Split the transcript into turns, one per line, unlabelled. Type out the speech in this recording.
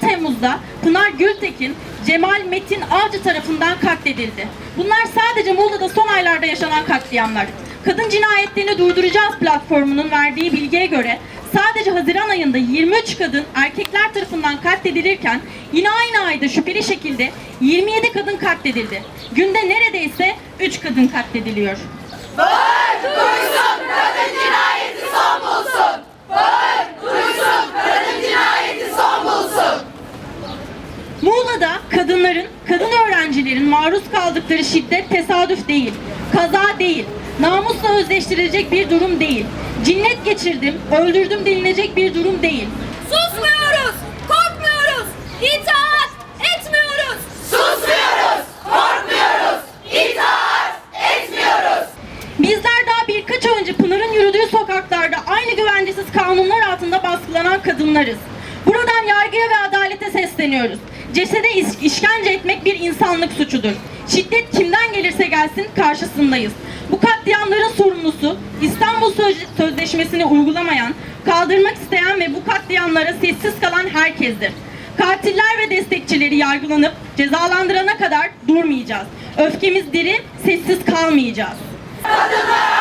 Temmuz'da Pınar Gültekin, Cemal Metin Avcı tarafından katledildi. Bunlar sadece Muğla'da son aylarda yaşanan katliamlar. Kadın Cinayetlerini Durduracağız platformunun verdiği bilgiye göre sadece Haziran ayında 23 kadın erkekler tarafından katledilirken yine aynı ayda şüpheli şekilde 27 kadın katledildi. Günde neredeyse 3 kadın katlediliyor. Muğla'da kadınların, kadın öğrencilerin maruz kaldıkları şiddet tesadüf değil, kaza değil, namusla özleştirilecek bir durum değil. Cinnet geçirdim, öldürdüm denilecek bir durum değil.
Susmuyoruz, korkmuyoruz, itaat etmiyoruz.
Susmuyoruz, korkmuyoruz, itaat etmiyoruz.
Bizler daha birkaç önce Pınar'ın yürüdüğü sokaklarda aynı güvencesiz kanunlar altında baskılanan kadınlarız. Buradan yargıya ve adalete sesleniyoruz. Cesede iş- işkence etmek bir insanlık suçudur. Şiddet kimden gelirse gelsin karşısındayız. Bu katliamların sorumlusu İstanbul Söz- Sözleşmesi'ni uygulamayan, kaldırmak isteyen ve bu katliamlara sessiz kalan herkestir. Katiller ve destekçileri yargılanıp cezalandırana kadar durmayacağız. Öfkemiz diri, sessiz kalmayacağız.
Kadınlar